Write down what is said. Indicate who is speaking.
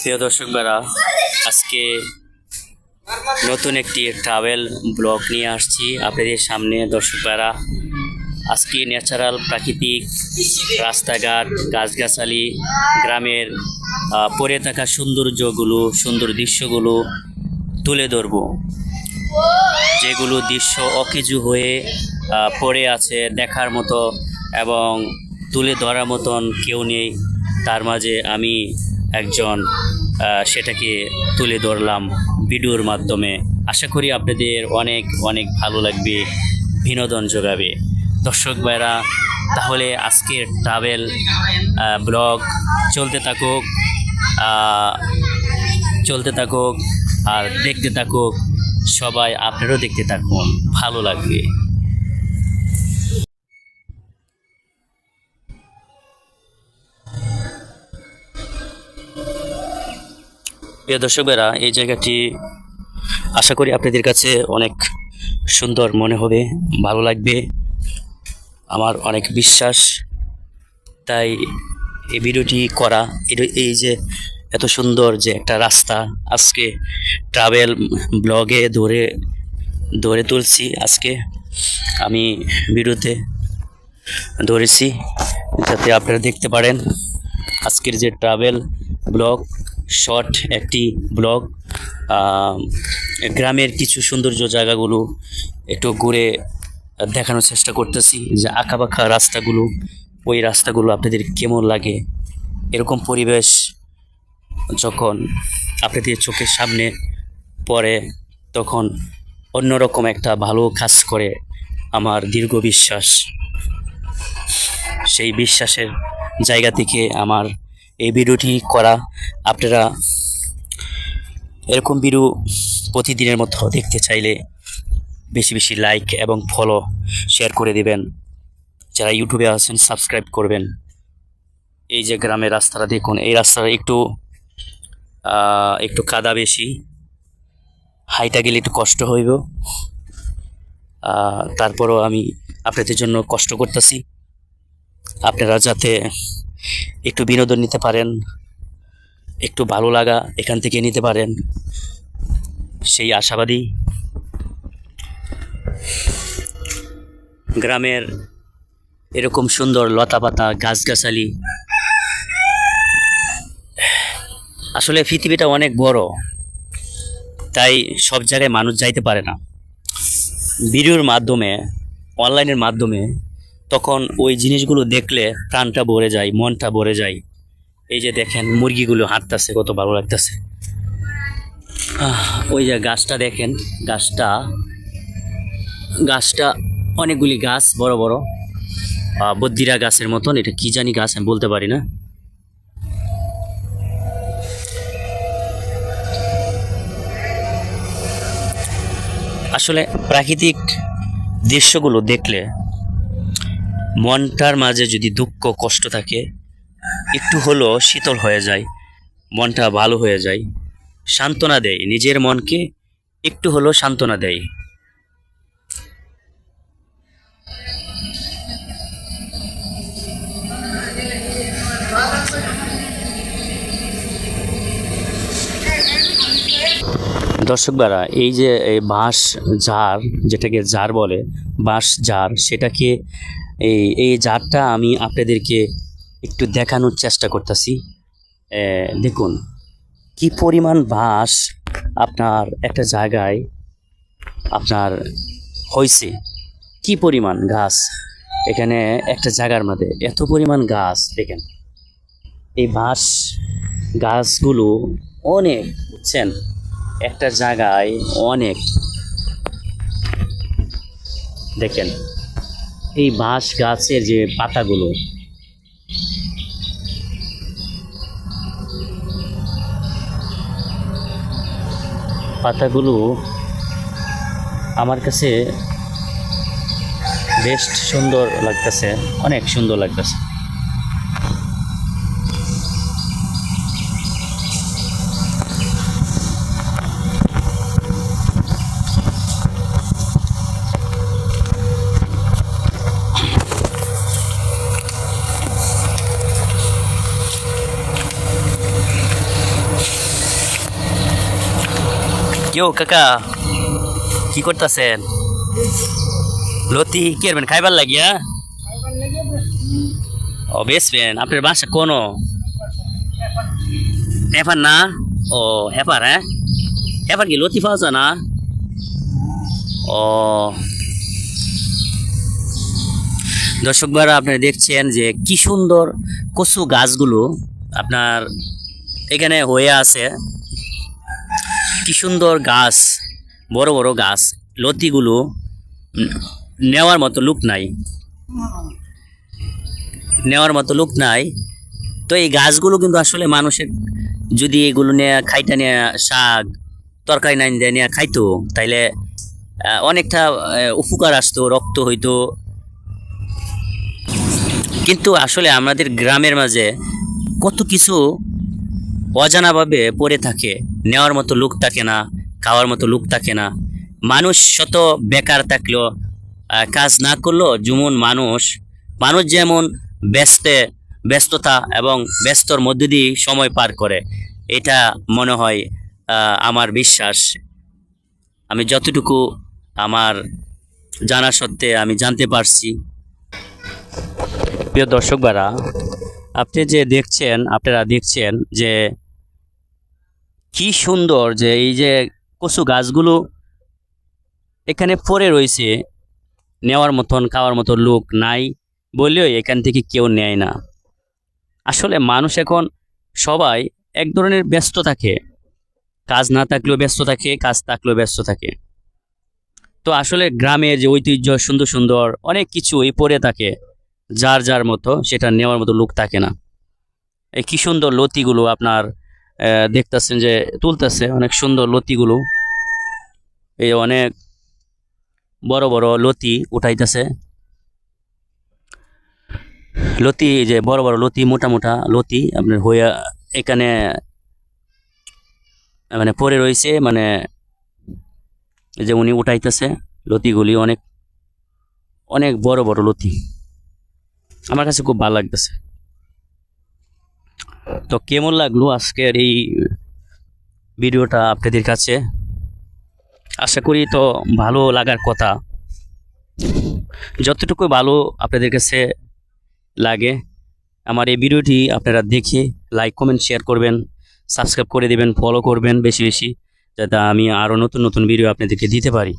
Speaker 1: প্রিয় দর্শক বেড়া আজকে নতুন একটি ট্রাভেল ব্লগ নিয়ে আসছি আপনাদের সামনে। দর্শক বেড়া আজকে ন্যাচারাল প্রাকৃতিক রাস্তাঘাট, গাছগাছালি, গ্রামের পড়ে থাকা সৌন্দর্যগুলো, সুন্দর দৃশ্যগুলো তুলে ধরব। যেগুলো দৃশ্য অকেজু হয়ে পড়ে আছে দেখার মতো এবং তুলে ধরার মতন কেউ নেই। তার মাঝে আমি একজন সেটাকে তুলে ধরলাম ভিডিওর মাধ্যমে। আশা করি আপনাদের অনেক অনেক ভালো লাগবে, বিনোদন যোগাবে। দর্শক ভাইরা, তাহলে আজকের ট্রাভেল ব্লগ চলতে থাকুক চলতে থাকুক আর দেখতে থাকুক, সবাই আপনারাও দেখতে থাকুন। ভালো লাগবে। প্রিয় দর্শকেরা এই জায়গাটি আশা করি আপনাদের কাছে অনেক সুন্দর মনে হবে, ভালো লাগবে, আমার অনেক বিশ্বাস। তাই এই ভিডিওটি করা, এই যে এত সুন্দর যে একটা রাস্তা, আজকে ট্রাভেল ব্লগে ধরে ধরে তুলছি আজকে। আমি ভিডিওতে ধরেছি, যাতে আপনারা দেখতে পারেন আজকের যে ট্রাভেল ব্লগ শর্ট একটি ব্লগ। গ্রামের কিছু সৌন্দর্য জায়গাগুলো একটু ঘুরে দেখানোর চেষ্টা করতেছি যে আঁকাবাঁকা রাস্তাগুলো, ওই রাস্তাগুলো আপনাদের কেমন লাগে? এরকম পরিবেশ যখন আপনাদের চোখের সামনে পড়ে, তখন অন্যরকম একটা ভালো কাজ করে আমার দীর্ঘ বিশ্বাস। সেই বিশ্বাসের জায়গা থেকে আমার এই ভিডিওটি করা আপনারা এরকম ভিডিও প্রতিদিনের মতো দেখতে চাইলে বেশি বেশি লাইক এবং ফলো শেয়ার করে দিবেন। যারা ইউটিউবে আছেন সাবস্ক্রাইব করবেন। এই যে গ্রামের রাস্তাটা দেখুন, এই রাস্তাটা একটু একটু কাদা বেশি। হাইটা গেলে একটু কষ্ট হইব। তারপরও আমি আপনাদের জন্য কষ্ট করতেছি। আপনারা যাতে একটু বিনোদন নিতে পারেন, একটু ভালো লাগা এখান থেকে নিতে পারেন। সেই আশাবাদী গ্রামের এরকম সুন্দর লতাপাতা, গাছগাছালি। আসলে পৃথিবীটা অনেক বড়, তাই সব জায়গায় মানুষ যাইতে পারে না। ভিডিওর মাধ্যমে, অনলাইনের মাধ্যমে তখন ওই জিনিসগুলো দেখলে প্রাণটা ভরে যায় মনটা ভরে যায়। এই যে দেখেন মুরগিগুলো হাঁটতেছে কত ভালো লাগতেছে। ওই যে গাছটা দেখেন গাছটা। গাছটা অনেকগুলি গাছ বড় বড়। আহ, বদ্দিরা গাছের মতন এটা কি জানি গাছ আমি বলতে পারি না। আসলে প্রাকৃতিক দৃশ্যগুলো দেখলে মনটার মাঝে যদি দুঃখ, কষ্ট থাকে, একটু হলেও শীতল হয়ে যায়, মনটা ভালো হয়ে যায়, সান্ত্বনা দেয়, নিজের মনকে একটু হলেও সান্ত্বনা দেয়। দর্শক বারা এই যে বাঁশ ঝাড়, যেটাকে ঝাড় বলে, বাঁশ ঝাড়, সেটাকে এই এই ঝাড়টা আমি আপনাদেরকে একটু দেখানোর চেষ্টা করতেছি। দেখুন, কি পরিমাণ বাঁশ আপনার একটা জায়গায় আপনার হয়েছে কি পরিমাণ গাছ এখানে একটা জায়গার মধ্যে, এত পরিমাণ গাছ দেখেন। এই বাঁশ গাছগুলো অনেক, বুঝছেন? একটা জায়গায় অনেক। দেখেন এই বাঁশ গাছের যে পাতাগুলো পাতাগুলো আমার কাছে বেস্ট সুন্দর লাগতেছে অনেক সুন্দর লাগতেছে। কেউ কাকা। কি করতেছেন? লতি কি করবেন খাইবার লাগিয়া ও বেসবেন আপনার বাসা কোনো? হেফার না? ও হেফার হ্যাঁ? হেফার কি লতি পাওয়া যায় না? ও। দর্শকবার আপনারা দেখছেন যে কি সুন্দর কচু গাছগুলো আপনার এখানে হয়ে আছে। কি সুন্দর গাছ, বড় বড় গাছ, লতিগুলো নেওয়ার মতো লুক নাই। নেওয়ার মতো লোক নাই। তো এই গাছগুলো কিন্তু আসলে মানুষের যদি এগুলো নিয়ে খাইটা নিয়ে শাক, তরকারি নাইন দিয়ে নিয়ে খাইতো, তাইলে অনেকটা উপকার আসতো, রক্ত হইতো। কিন্তু আসলে আমাদের গ্রামের মাঝে কত কিছু অজানাভাবে পড়ে থাকে। নেওয়ার মতো লোক থাকে না, খাওয়ার মতো লোক থাকে না। মানুষ শত বেকার থাকলেও কাজ না করলেও যেমন মানুষ মানুষ যেমন ব্যস্তে, ব্যস্ততা এবং ব্যস্তর মধ্যে দিয়ে সময় পার করে, এটা মনে হয় আমার বিশ্বাস। আমি যতটুকু আমার জানা সত্ত্বে আমি জানতে পারছি। প্রিয় দর্শক বারা আপনি যে দেখছেন, আপনারা দেখছেন যে কি সুন্দর যে এই যে কচু গাছগুলো এখানে পড়ে রয়েছে, নেওয়ার মতন, খাওয়ার মতো লোক নাই বললেও এখান থেকে কেউ নেয় না। আসলে মানুষ এখন সবাই এক ধরনের ব্যস্ত থাকে। কাজ না থাকলেও ব্যস্ত থাকে, কাজ থাকলেও ব্যস্ত থাকে। তো আসলে গ্রামের যে ঐতিহ্য, সুন্দর সুন্দর অনেক কিছুই পড়ে থাকে, যার যার মতো সেটা নেওয়ার মতো লোক থাকে না। এই কি সুন্দর লতিগুলো আপনার দেখতাছেন যে তুলতেছে অনেক সুন্দর লতিগুলো। এই অনেক বড় বড় লতি উঠাইতেছে। লতি যে বড় বড় লতি, মোটা মোটা লতি আপনার হয়ে এখানে মানে পড়ে রয়েছে মানে যে উনি উঠাইতেছে লতিগুলি, অনেক অনেক বড় বড় লতি। আমার কাছে খুব ভালো লাগতেছে। তো কেমন লাগল আজকের এই ভিডিওটা আপনাদের কাছে? আশা করি তো ভালো লাগার কথা। যতটুকু ভালো আপনাদের কাছে লাগে, আমার এই ভিডিওটি আপনারা দেখে লাইক কমেন্ট শেয়ার করবেন সাবস্ক্রাইব করে দেবেন ফলো করবেন বেশি বেশি, যাতে আমি আরও নতুন নতুন ভিডিও আপনাদেরকে দিতে পারি।